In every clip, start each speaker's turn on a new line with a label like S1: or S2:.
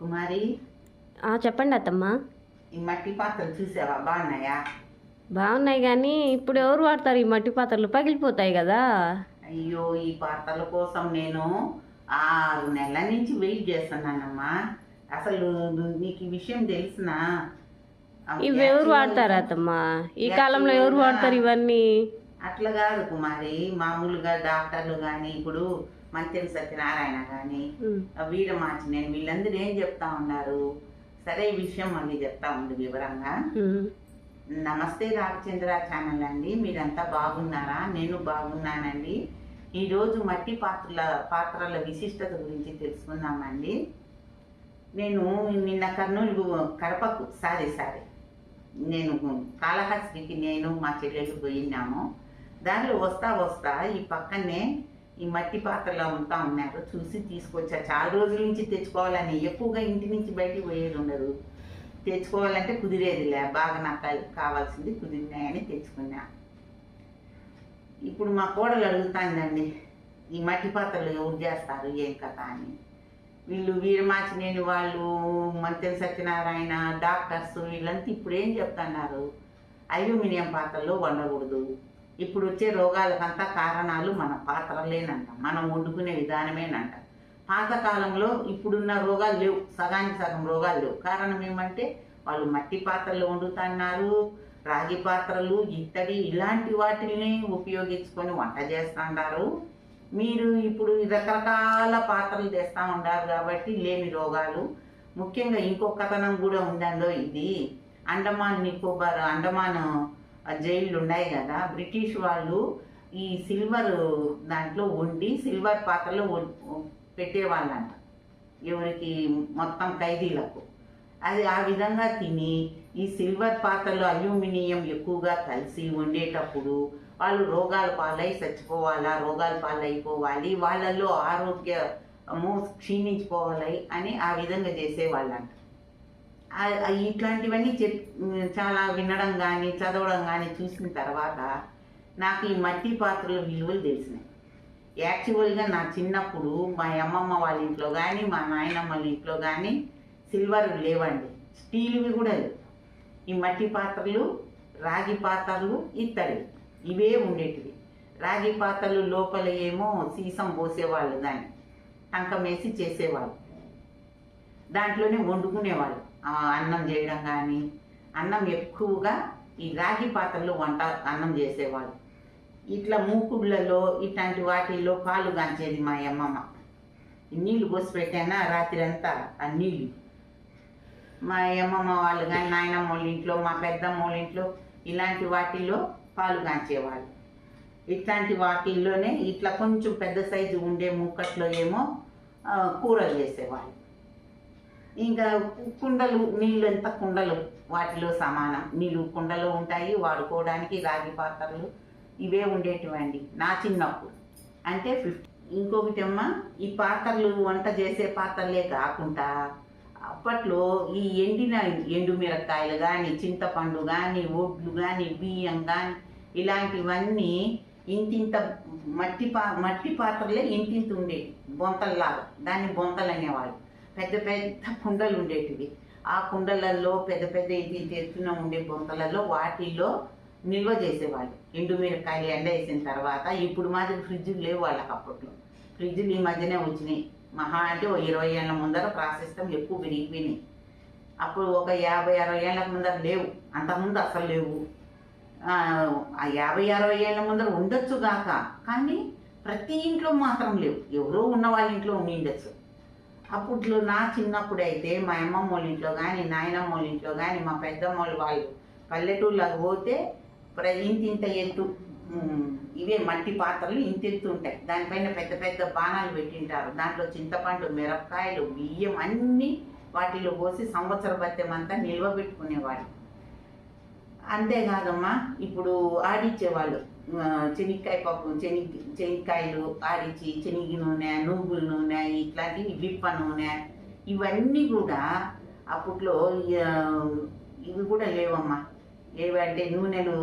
S1: కుమారి
S2: ఆ, చెప్పండి అత్తమ్మ.
S1: ఈ మట్టి పాత్రలు చూసావా? బాగున్నాయా?
S2: బాగున్నాయి కానీ ఇప్పుడు ఎవరు వాడతారు ఈ మట్టి పాత్రలు? పగిలిపోతాయి కదా.
S1: అయ్యో ఈ పాత్రల కోసం నేను ఆరు నెలల నుంచి వెయిట్ చేస్తున్నానమ్మా. అసలు నీకు ఈ విషయం తెలిసినా?
S2: ఇవి ఎవరు వాడతారు అత్తమ్మ? ఈ కాలంలో ఎవరు వాడతారు ఇవన్నీ?
S1: అట్లా కాదు కుమారి. మామూలుగా డాక్టర్లు కానీ ఇప్పుడు మంత్రి సత్యనారాయణ కానీ వీరమాచి నేను వీళ్ళందరూ ఏం చెప్తా ఉన్నారు? సరే ఈ విషయం మళ్ళీ చెప్తా ఉండు వివరంగా. నమస్తే రామచంద్ర ఛానల్ అండి. మీరంతా బాగున్నారా? నేను బాగున్నానండి. ఈరోజు మట్టి పాత్రల పాత్రల విశిష్టత గురించి తెలుసుకుందామండి. నేను నిన్న కర్నూలు కడపకు సారీ సారీ నేను కాళహస్తికి నేను మా చెల్లెలు పోయినాము దానిలో వస్తా వస్తా ఈ పక్కనే ఈ మట్టి పాత్రలో ఉంటా ఉన్నారు. చూసి తీసుకొచ్చా. చాలా రోజుల నుంచి తెచ్చుకోవాలని ఎక్కువగా ఇంటి నుంచి బయటికి పోయేది ఉండదు. తెచ్చుకోవాలంటే కుదిరేదిలే. బాగా నాకు కావాల్సింది కుదిరినాయని తెచ్చుకున్నా. ఇప్పుడు మా కోడలు అడుగుతాందండి ఈ మట్టి పాత్రలు ఎవరు చేస్తారు? ఏం కథ? అని. వీళ్ళు వీరమాచినేని వాళ్ళు మంత్రి సత్యనారాయణ డాక్టర్స్ వీళ్ళంతా ఇప్పుడు ఏం చెప్తున్నారు? అల్యూమినియం పాత్రలో వండకూడదు. ఇప్పుడు వచ్చే రోగాలకంతా కారణాలు మన పాత్రలేనంట. మనం వండుకునే విధానమేనంట. పాతకాలంలో ఇప్పుడున్న రోగాలు లేవు. సగానికి సగం రోగాలు లేవు. కారణం ఏమంటే వాళ్ళు మట్టి పాత్రలు వండుతున్నారు రాగి పాత్రలు ఇత్తడి ఇలాంటి వాటిని ఉపయోగించుకొని వంట చేస్తున్నారు మీరు ఇప్పుడు రకరకాల పాత్రలు తెస్తా ఉండారు కాబట్టి లేని రోగాలు. ముఖ్యంగా ఇంకో కథనం కూడా ఉందండో ఇది. అండమాన్ నికోబార్ అండమాన్ జైళ్ళు ఉన్నాయి కదా బ్రిటిష్ వాళ్ళు ఈ సిల్వర్ దాంట్లో వండి సిల్వర్ పాత్రలో పెట్టేవాళ్ళంట. ఎవరికి మొత్తం ఖైదీలకు. అది ఆ విధంగా తిని ఈ సిల్వర్ పాత్రలో అల్యూమినియం ఎక్కువగా కలిసి వండేటప్పుడు వాళ్ళు రోగాల పాలై చచ్చిపోవాలా రోగాల పాలైపోవాలి వాళ్ళల్లో ఆరోగ్యము క్షీణించిపోవాలి అని ఆ విధంగా చేసేవాళ్ళంట. ఇట్లాంటివన్నీ చెప్ చాలా వినడం కానీ చదవడం కానీ చూసిన తర్వాత నాకు ఈ మట్టి పాత్రల విలువలు తెలిసినాయి. యాక్చువల్గా నా చిన్నప్పుడు మా అమ్మమ్మ వాళ్ళ ఇంట్లో కానీ మా నాయనమ్మ వాళ్ళ ఇంట్లో కానీ సిల్వర్ లేవండి. స్టీల్వి కూడా లేవు. ఈ మట్టి పాత్రలు రాగి పాత్రలు ఇత్తడి. ఇవే ఉండేటివి. రాగి పాత్రలు లోపల ఏమో సీసం పోసేవాళ్ళు దాన్ని. టంకం వేసి చేసేవాళ్ళు. దాంట్లోనే వండుకునేవాళ్ళు. అన్నం చేయడం కానీ అన్నం ఎక్కువగా ఈ రాగి పాత్రలో వంట అన్నం చేసేవాళ్ళు. ఇట్లా మూకుళ్ళలో ఇట్లాంటి వాటిల్లో పాలు కాంచేది మా అమ్మమ్మ ఈ పోసి పెట్టానా? రాత్రి అంతా ఆ నీళ్ళు. మా అమ్మమ్మ వాళ్ళు కానీ నాయనమ్మ వాళ్ళ ఇంట్లో మా పెద్దమ్మ వాళ్ళ ఇంట్లో ఇలాంటి వాటిల్లో పాలు కాంచేవాళ్ళు. ఇట్లాంటి వాటిల్లోనే ఇట్లా కొంచెం పెద్ద సైజు ఉండే మూకట్లో ఏమో కూరలు చేసేవాళ్ళు. ఇంకా కుండలు నీళ్ళు ఎంత కుండలు? వాటిలో సమానం. నీళ్ళు కుండలో ఉంటాయి వాడుకోవడానికి రాగి పాత్రలు ఇవే ఉండేటివండి నా చిన్నప్పుడు. అంటే ఫిఫ్టీ ఇంకొకటి అమ్మ ఈ పాత్రలు వంట చేసే పాత్రలే కాకుండా అప్పట్లో ఈ ఎండిన ఎండుమిరకాయలు కానీ చింతపండు కానీ ఒడ్లు కానీ బియ్యం కానీ ఇలాంటివన్నీ ఇంతింత మట్టి పా మట్టి పాత్రలే ఇంతింత ఉండేవి బొంతల్లాగా. దాన్ని బొంతలు అనేవాళ్ళు. పెద్ద పెద్ద కుండలు ఉండేటివి. ఆ కుండలలో పెద్ద పెద్ద ఇది ఎత్తున ఉండే బొంతలలో వాటిల్లో నిల్వ చేసేవాళ్ళు. ఎండు మిరపకాయలు ఎండ వేసిన తర్వాత ఇప్పుడు మాదిరి ఫ్రిడ్జ్లు లేవు వాళ్ళకి అప్పట్లో. ఫ్రిడ్జ్లు ఈ మధ్యనే వచ్చినాయి. మహా అంటే ఓ ఇరవై ఏళ్ళ ముందర ప్రాశస్తం ఎక్కువ పెరిగిపోయినాయి అప్పుడు ఒక యాభై అరవై ఏళ్ళ ముందర లేవు. అంతకుముందు అసలు లేవు. ఆ ఆ యాభై అరవై ఏళ్ళ ముందర ఉండొచ్చు గాక కానీ ప్రతి ఇంట్లో మాత్రం లేవు. ఎవరో ఉన్న వాళ్ళ ఇంట్లో ఉండి ఉండొచ్చు. అప్పట్లో నా చిన్నప్పుడు అయితే మా అమ్మమ్మ వాళ్ళ ఇంట్లో కానీ నాయనమ్మ వాళ్ళ ఇంట్లో కానీ మా పెద్దమ్మ వాళ్ళు వాళ్ళు పల్లెటూళ్ళకి పోతే ప్ర- ఇంతింత ఎత్తు ఇవే మట్టి పాత్రలు ఇంతెత్తు ఉంటాయి. దానిపైన పెద్ద పెద్ద బాణాలు పెట్టింటారు. దాంట్లో చింతపండు మిరపకాయలు బియ్యం అన్నీ వాటిలో పోసి సంవత్సర బత్యం అంతా నిల్వ పెట్టుకునేవాళ్ళు. అంతేకాదమ్మా ఇప్పుడు ఆడిచ్చేవాళ్ళు. చెనిక్కాయ పప్పు చెని చెనిక్కాయలు ఆడిచ్చి చెనిగి నూనె నువ్వుల నూనె ఇట్లాంటివి విప్ప నూనె ఇవన్నీ కూడా అప్పట్లో ఇవి కూడా లేవమ్మా. ఏవంటే నూనెలు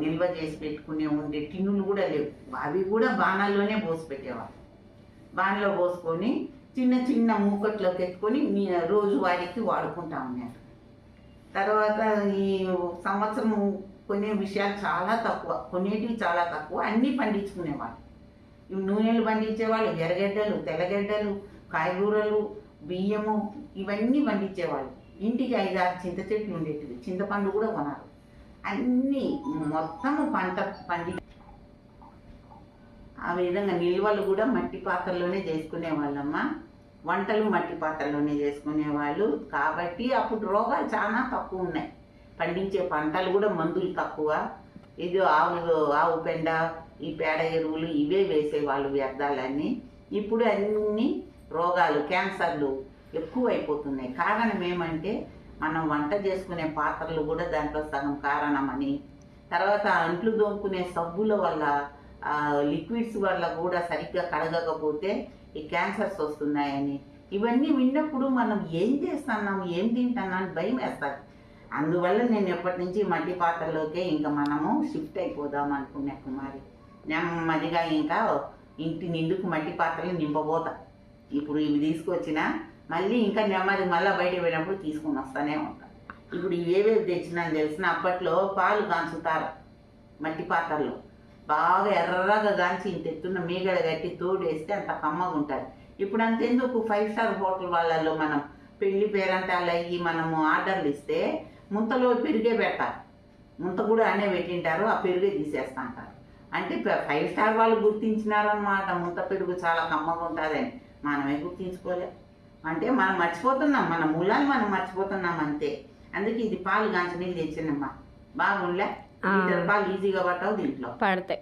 S1: నిల్వ చేసి పెట్టుకునే ఉండే టిన్నులు కూడా లేవు. అవి కూడా బాణాల్లోనే పోసి పెట్టేవాళ్ళు బాణలో పోసుకొని చిన్న చిన్న మూకట్లోకి ఎత్తుకొని రోజు వారికి వాడుకుంటా ఉన్నారు. తర్వాత ఈ సంవత్సరం కొనే విషయాలు చాలా తక్కువ కొనేటివి చాలా తక్కువ. అన్నీ పండించుకునేవాళ్ళు. ఇవి నూనెలు పండించేవాళ్ళు ఎర్రగడ్డలు తెల్లగడ్డలు కాయగూరలు బియ్యము ఇవన్నీ పండించేవాళ్ళు. ఇంటికి ఐదు ఆరు చింత చెట్లు ఉండేటివి. చింతపండు కూడా కొనాలి. అన్నీ మొత్తము పంట పండి ఆ విధంగా నిల్వలు కూడా మట్టి పాత్రలోనే చేసుకునే వాళ్ళమ్మ వంటలు మట్టి పాత్రలోనే చేసుకునేవాళ్ళు. కాబట్టి అప్పుడు రోగాలు చాలా తక్కువ ఉన్నాయి. పండించే పంటలు కూడా మందులు తక్కువ. ఇది ఆవులు ఆవు పెండ ఈ పేడ ఎరువులు ఇవే వేసేవాళ్ళు వ్యర్థాలన్నీ. ఇప్పుడు అన్ని రోగాలు క్యాన్సర్లు ఎక్కువైపోతున్నాయి. కారణం ఏమంటే మనం వంట చేసుకునే పాత్రలు కూడా దాంట్లో సగం కారణమని. తర్వాత అంట్లు దోముకునే సబ్బుల వల్ల లిక్విడ్స్ వల్ల కూడా సరిగ్గా కడగకపోతే ఈ క్యాన్సర్స్ వస్తున్నాయని. ఇవన్నీ విన్నప్పుడు మనం ఏం చేస్తున్నాం ఏం తింటున్నాం అని భయం వేస్తారు అందువల్ల నేను ఎప్పటి నుంచి మట్టి పాత్రలోకే ఇంకా మనము షిఫ్ట్ అయిపోదాం అనుకున్నా కుమారి. నెమ్మదిగా ఇంకా ఇంటి నిండుకు మట్టి పాత్రలు నింపబోతా. ఇప్పుడు ఇవి తీసుకొచ్చిన మళ్ళీ ఇంకా నెమ్మది మళ్ళీ బయట పోయినప్పుడు తీసుకుని వస్తానే ఉంటాను ఇప్పుడు ఇవేవేవి తెచ్చినా తెలిసిన అప్పట్లో పాలు కాంచుతారు మట్టి పాత్రలో. బాగా ఎర్రగా గాంచి ఇంత ఎత్తున్న మీగడ కట్టి తోడేస్తే అంత కమ్మగా ఉంటుంది ఇప్పుడు అంతెందుకు? ఫైవ్ స్టార్ హోటల్ వాళ్ళలో మనం పెళ్ళి పేరంటాలు అయ్యి మనము ఆర్డర్లు ఇస్తే ముంతలో పెరిగే పెడతారు. ముంత కూడా అనే పెట్టింటారు ఆ పెరుగే తీసేస్తా అంటారు అంటే ఫైవ్ స్టార్ వాళ్ళు గుర్తించినారన్నమాట ముంత పెరుగు చాలా కమ్మగా ఉంటుందని మనమే గుర్తించుకోలే. అంటే మనం మర్చిపోతున్నాం మన మూలాన్ని మనం మర్చిపోతున్నాం అంతే. అందుకే ఇది పాలు గాంచి నీళ్ళు తెచ్చినమ్మా. బాగుండలే లీటర్ పాలు ఈజీగా పట్టావు దీంట్లో.
S2: పడతాయి.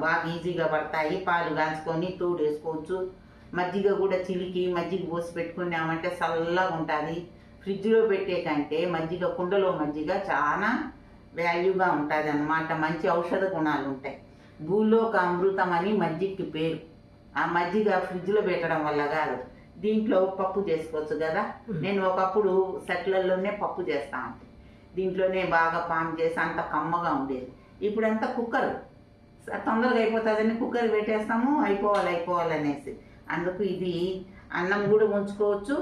S1: బాగా ఈజీగా పడతాయి. పాలు కాంచుకొని తోడు వేసుకోవచ్చు. మజ్జిగ కూడా చిలికి మజ్జిగ పోసి పెట్టుకున్నామంటే చల్లగా ఉంటుంది. ఫ్రిడ్జ్లో పెట్టే కంటే మజ్జిగ కుండలో మజ్జిగ చాలా వాల్యూగా ఉంటుంది అన్నమాట. మంచి ఔషధ గుణాలు ఉంటాయి. భూలోక అమృతం అని మజ్జిగకి పేరు. ఆ మజ్జిగ ఫ్రిడ్జ్లో పెట్టడం వల్ల కాదు. దీంట్లో పప్పు చేసుకోవచ్చు కదా. నేను ఒకప్పుడు సెట్లల్లోనే పప్పు చేస్తా అంటే దీంట్లోనే బాగా పామ్ చేసి అంత కమ్మగా ఉండేది. ఇప్పుడంతా కుక్కర్. తొందరగా అయిపోతుందని కుక్కర్ పెట్టేస్తాము అయిపోవాలి అయిపోవాలి అనేసి. అందుకు ఇది అన్నం కూడా ఉంచుకోవచ్చు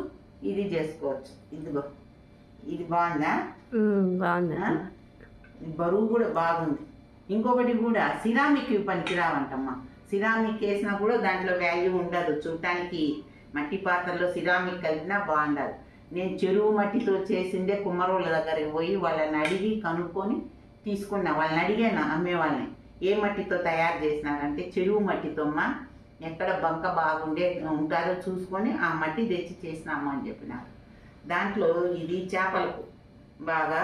S1: ఇది చేసుకోవచ్చు. ఇదిగో ఇది బాగుందా?
S2: బాగుంది.
S1: బరువు కూడా బాగుంది. ఇంకొకటి కూడా సిరామిక్ పనికిరావంటమ్మా. సిరామిక్ వేసినా కూడా దాంట్లో వాల్యూ ఉండదు. చూడటానికి మట్టి పాత్రలో సిరామిక్ కలిపినా బాగుండదు. నేను చెరువు మట్టితో చేసిందే కుమ్మరోళ్ళ దగ్గరికి పోయి వాళ్ళని అడిగి కనుక్కొని తీసుకున్నా. వాళ్ళని అడిగాను అమ్మే వాళ్ళని ఏ మట్టితో తయారు చేసినారంటే చెరువు మట్టితో అమ్మా ఎక్కడ బంక బాగుండే ఉంటారో చూసుకొని ఆ మట్టి తెచ్చి చేసినాము అని చెప్పినారు. దాంట్లో ఇది చేపలకు బాగా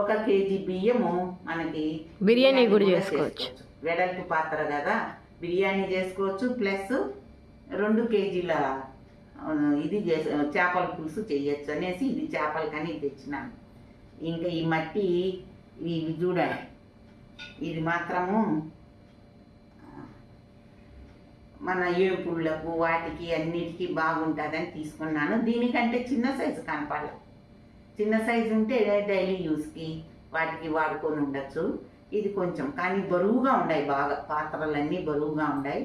S1: ఒక కేజీ బియ్యము మనకి
S2: బిర్యానీ కూడా చేసుకోవచ్చు.
S1: వెడల్పు పాత్ర కదా. బిర్యానీ చేసుకోవచ్చు ప్లస్ రెండు కేజీల ఇది చేసి చేపల పులుసు చేయొచ్చు అనేసి ఇది చేపలకని తెచ్చినాను. ఇంకా ఈ మట్టి ఇవి చూడండి ఇది మాత్రము మన ఏపుళ్ళకు వాటికి అన్నిటికీ బాగుంటుందని తీసుకున్నాను. దీనికంటే చిన్న సైజు కనపడాలి. చిన్న సైజు ఉంటే డైలీ యూస్కి వాటికి వాడుకొని ఉండొచ్చు. ఇది కొంచెం కానీ బరువుగా ఉన్నాయి బాగా పాత్రలన్నీ బరువుగా ఉన్నాయి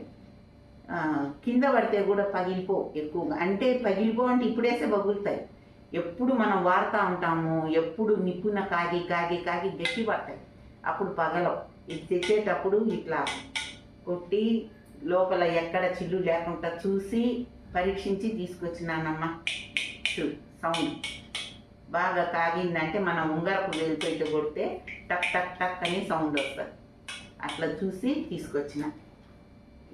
S1: కింద పడితే కూడా పగిలిపో ఎక్కువగా. అంటే పగిలిపో అంటే ఇప్పుడేసే పగులుతాయి. ఎప్పుడు మనం వాడుతూ ఉంటాము ఎప్పుడు నిప్పున కాగి కాగి కాగి గట్టి పడతాయి. అప్పుడు పగలవు. ఇది తెచ్చేటప్పుడు ఇట్లా కొట్టి లోపల ఎక్కడ చిల్లు లేకుండా చూసి పరీక్షించి తీసుకొచ్చినానమ్మా. చూ సౌండ్. బాగా కాగిందంటే మనం ఉంగరపు వేలు కొడితే టక్ టక్ టక్ అని సౌండ్ వస్తుంది. అట్లా చూసి తీసుకొచ్చినా.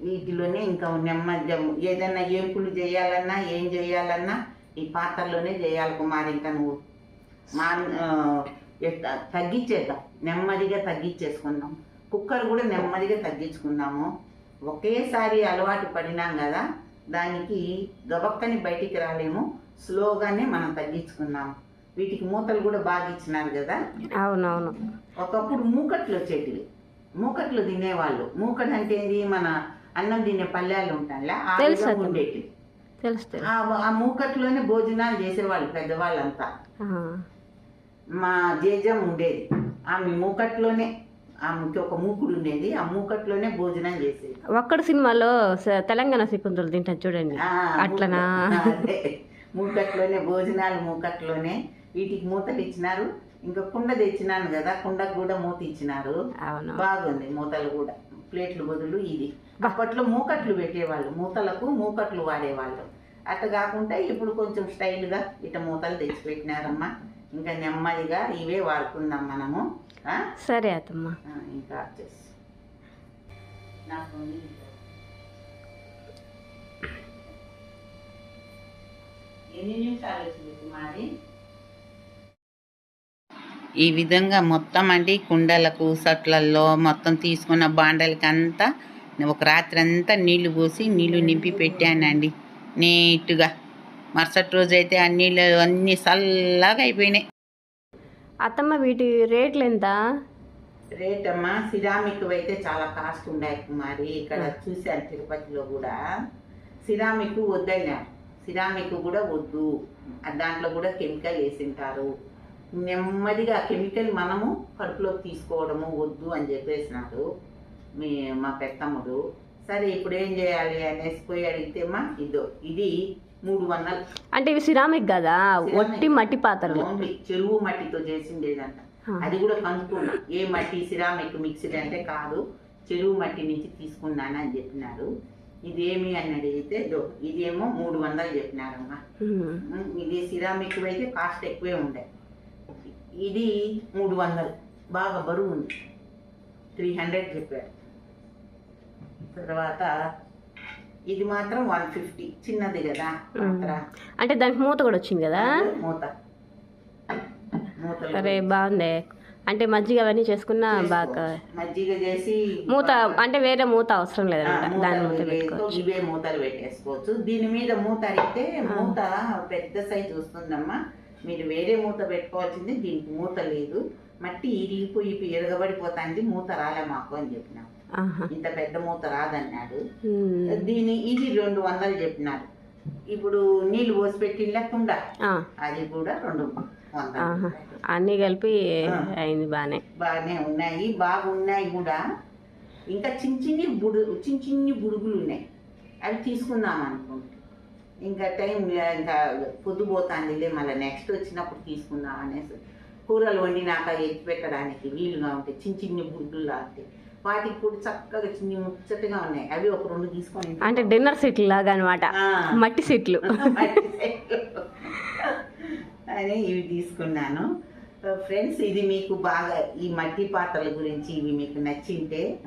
S1: వీటిలోనే ఇంకా నెమ్మది ఏదైనా ఏంపులు చేయాలన్నా ఏం చేయాలన్నా ఈ పాత్రలోనే చేయాలి కుమారి ఇంకా నువ్వు. మా తగ్గించేద్దాం? నెమ్మదిగా తగ్గించేసుకుందాం. కుక్కర్ కూడా నెమ్మదిగా తగ్గించుకుందాము. ఒకేసారి అలవాటు పడినాం కదా దానికి గబక్కని బయటికి రాలేము. స్లోగానే మనం తగ్గించుకుందాం. వీటికి మూతలు కూడా బాగా ఇచ్చినారు కదా?
S2: అవునవును.
S1: ఒకప్పుడు మూకట్లు వచ్చేటివి. మూకట్లు తినేవాళ్ళు. మూకట్ అంటే ఏంది? మన అన్నం తినే పల్లెలు ఉంటాయిలా ఆ
S2: తెలుసు
S1: విధంగా
S2: అతను.
S1: ఉండేటివి.
S2: తెలుసు తెలుసు.
S1: ఆ- ఆ మూకట్లోనే భోజనాలు చేసేవాళ్ళు పెద్దవాళ్ళంతా.
S2: ఆ,
S1: మా జేజం ఉండేది. ఆమె మూకట్లోనే ఆమెకి ఒక మూకుడు ఉండేది ఆ మూకట్లోనే భోజనం చేసేది.
S2: ఒక్కడు సినిమాలో స- తెలంగాణ సిక్కుంతులు తింటారు చూడండి.
S1: ఆ,
S2: అట్లనా?
S1: అదే. మూకట్లోనే భోజనాలు మూకట్లోనే. వీటికి మూతలు ఇచ్చినారు. ఇంకా కుండ తెచ్చినాను కదా కుండకు కూడా మూత ఇచ్చినారు.
S2: అవును.
S1: బాగుంది మూతలు కూడా. ప్లేట్లు బదులు ఇది. అప్పట్లో మూకట్లు పెట్టేవాళ్ళు. మూతలకు మూకట్లు వాడేవాళ్ళు. అట్లా కాకుండా ఇప్పుడు కొంచెం స్టైల్గా ఇట మూతలు తెచ్చిపెట్టినారమ్మా. ఇంకా నెమ్మదిగా ఇవే వాడుకుందాం మనము?
S2: సరే అత్తమ్మ.
S1: ఆ, ఇంకా వచ్చేసి నాకు. ఎన్ని నిమిషాలు వచ్చింది కుమారి ఈ విధంగా మొత్తం అండి కుండలకు సట్లల్లో మొత్తం తీసుకున్న బాండలకి అంతా ఒక రాత్రి అంతా నీళ్ళు పోసి నీళ్ళు నింపి పెట్టానండి. నీట్గా. మరుసటి రోజు అయితే ఆ నీళ్ళు అన్నీ చల్లగా అయిపోయినాయి.
S2: అత్తమ్మ వీటి రేట్లు ఎంత?
S1: రేట్ అమ్మా సిరామిక్ అయితే చాలా కాస్ట్ ఉన్నాయి కుమారి. ఇక్కడ చూశాను తిరుపతిలో కూడా సిరామిక్ వద్దన్నారు సిరామిక్ కూడా వద్దు. దాంట్లో కూడా కెమికల్ వేసింటారు. నెమ్మదిగా కెమికల్ మనము కడుపులోకి తీసుకోవడము వద్దు అని చెప్పేసినారు. మీ మా పెద్దమ్ముడు సరే ఇప్పుడు ఏం చేయాలి? అనేసి పోయి అడిగితే అమ్మా ఇదో ఇది మూడు వందలు.
S2: అంటే ఇవి సిరామిక్ కదా? ఒట్టి మట్టి పాత్రలు.
S1: ఓన్లీ చెరువు మట్టితో చేసిండేదంట.
S2: ఆ.
S1: అది కూడా కనుక్కున్నా. ఏ మట్టి? సిరామిక్ మిక్స్డ్ అంటే కాదు. చెరువు మట్టి నుంచి తీసుకున్నాను అని చెప్పినారు ఇదేమి? అని అడిగితే ఇదో ఇదేమో మూడు వందలు చెప్పినారమ్మా. ఇది సిరామిక్ అయితే కాస్ట్ ఎక్కువే ఉండే. ఇది మూడు వందలు. బాగా బరువు ఉంది. త్రీ హండ్రెడ్ చెప్పారు తర్వాత ఇది మాత్రం వన్ ఫిఫ్టీ చిన్నది కదా
S2: అంటే దానికి మూత కూడా వచ్చింది కదా?
S1: మూత.
S2: సరే బాగుంది. అంటే మజ్జిగ అవన్నీ చేసుకున్నా బాగా
S1: మజ్జిగ చేసి
S2: మూత అంటే వేరే మూత అవసరం
S1: ఆ,
S2: లేదనమాట దాని మూత పెట్టుకోవచ్చు.
S1: ఇవే మూతలు పెట్టేసుకోవచ్చు. దీని మీద మూత అయితే మూత పెద్ద సైజు వస్తుందమ్మా. మీరు వేరే మూత పెట్టుకోవాల్సింది దీనికి మూత లేదు. మట్టి ఇరిగిపోయి ఎరగబడిపోతాంది. మూత రాలే మాకు అని చెప్పిన. ఇంత పెద్ద మూత రాదన్నాడు. దీని ఇది రెండు వందలు చెప్పినారు. ఇప్పుడు నీళ్ళు పోసి పెట్టి లేకుండా అది కూడా రెండు
S2: అన్నీ కలిపి. అయింది బాగానే
S1: బాగానే ఉన్నాయి. బాగున్నాయి కూడా. ఇంకా చిన్న చిన్ని బుడు చిన్న చిన్ని బుడుగులు ఉన్నాయి. అవి తీసుకుందాం అనుకుంటే ఇంకా టైం ఇంకా పొద్దుపోతాందిలే మళ్ళీ నెక్స్ట్ వచ్చినప్పుడు తీసుకుందాం అనేసి కూరలు వండినాక ఎత్తి పెట్టడానికి వీలుగా ఉంటాయి చిన్న చిన్ని బుడుగులు లాంటి వాటికి కూడా చక్కగా చిన్ని ముచ్చటగా ఉన్నాయి. అవి ఒక రెండు తీసుకొని
S2: అంటే డిన్నర్ సెట్లు లాగా అనమాట. మట్టి సెట్లు.
S1: అని ఇవి తీసుకున్నాను. ఫ్రెండ్స్ ఇది మీకు బాగా ఈ మట్టి పాత్రల గురించి ఇవి మీకు నచ్చింటే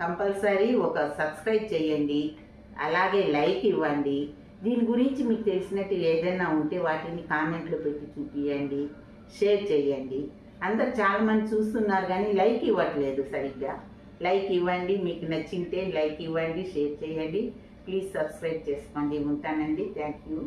S1: కంపల్సరీ ఒక సబ్స్క్రైబ్ చేయండి. అలాగే లైక్ ఇవ్వండి. దీని గురించి మీకు తెలిసినట్టు ఏదైనా ఉంటే వాటిని కామెంట్లో పెట్టి చూపియండి. షేర్ చేయండి. అందరు చాలా మంది చూస్తున్నారు కానీ లైక్ ఇవ్వట్లేదు సరిగ్గా. లైక్ ఇవ్వండి మీకు నచ్చింటే లైక్ ఇవ్వండి షేర్ చేయండి. ప్లీజ్ సబ్స్క్రైబ్ చేసుకోండి. ఉంటానండి. Thank you.